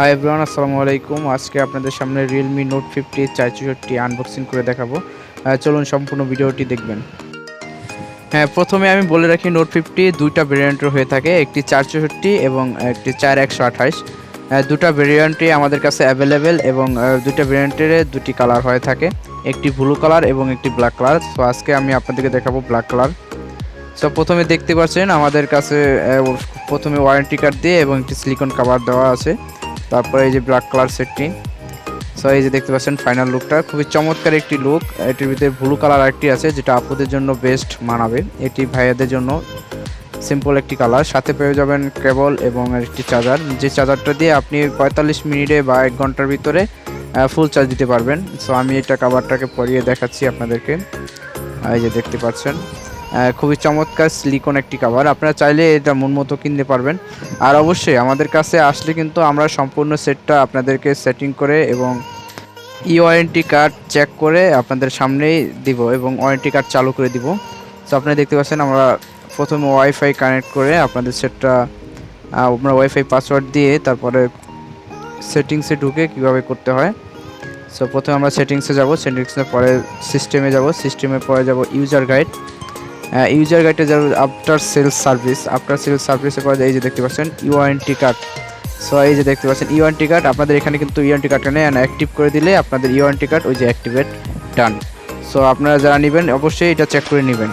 Hi everyone আসসালামু আলাইকুম। আজকে আপনাদের সামনে রিয়েলমি নোট ফিফটি চার চৌষট্টি আনবক্সিং করে দেখাবো। চলুন সম্পূর্ণ ভিডিওটি দেখবেন। হ্যাঁ প্রথমে আমি বলে রাখি নোট ফিফটি দুইটা ভেরিয়েন্টের হয়ে থাকে। একটি চার চৌষট্টি এবং একটি চার একশো আঠাশ। দুটা ভেরিয়েন্টই আমাদের কাছে অ্যাভেলেবেল এবং দুইটা ভেরিয়েন্টের দুটি কালার হয়ে থাকে। একটি ব্লু কালার এবং একটি ব্ল্যাক কালার তো আজকে আমি আপনাদেরকে দেখাবো ব্ল্যাক কালার সো প্রথমে দেখতে পাচ্ছেন আমাদের কাছে প্রথমে ওয়ারেন্টি কার্ড দিয়ে এবং একটি সিলিকন কাভার দেওয়া আছে। তারপরে এই যে ব্ল্যাক কালার সেটটি সো এই যে দেখতে পাচ্ছেন ফাইনাল লুকটা খুবই চমৎকার একটি লুক এটির ভিতরে ব্লু কালার একটি আছে, যেটা আপুদের জন্য বেস্ট মানাবে। এটি ভাইয়াদের জন্য সিম্পল একটি কালার সাথে পেয়ে যাবেন কেবল এবং একটি চার্জার যে চার্জারটা দিয়ে আপনি পঁয়তাল্লিশ মিনিটে বা এক ঘণ্টার ভিতরে ফুল চার্জ দিতে পারবেন। সো আমি এটা কাভারটাকে পরিয়ে দেখাচ্ছি আপনাদেরকে। এই যে দেখতে পাচ্ছেন। খুবই চমৎকার স্লিকন একটি কাভার আপনারা চাইলে এটা মন মতো কিনতে পারবেন। আর অবশ্যই আমাদের কাছে আসলে কিন্তু আমরা সম্পূর্ণ সেটটা আপনাদেরকে সেটিং করে এবং ই ওয়ারেন্টি কার্ড চেক করে আপনাদের সামনেই দিব এবং ওয়ারেন্টি কার্ড চালু করে দিব। তো আপনারা দেখতে পাচ্ছেন আমরা প্রথমে ওয়াইফাই কানেক্ট করে আপনাদের সেটটা আমরা ওয়াইফাই পাসওয়ার্ড দিয়ে তারপরে সেটিংসে ঢুকে কীভাবে করতে হয়। সো প্রথমে আমরা সেটিংসে যাব সেটিংসের পরে সিস্টেমে যাব সিস্টেমের পরে যাব ইউজার গাইড ইউজার গাইডে যাবে after sales service after sales সার্ভিসের যায় এই যে দেখতে পাচ্ছেন ইউআরএনটি কার্ড সো এই যে দেখতে পাচ্ছেন ইউআরএনটি কার্ড আপনাদের এখানে কিন্তু ইউআরএনটি কার্ডটা নেই অ্যাক্টিভ করে দিলে আপনাদের ইউআরএনটি কার্ড ওই যে অ্যাক্টিভেট ডান সো আপনারা যারা নেবেন, অবশ্যই এটা চেক করে নেবেন।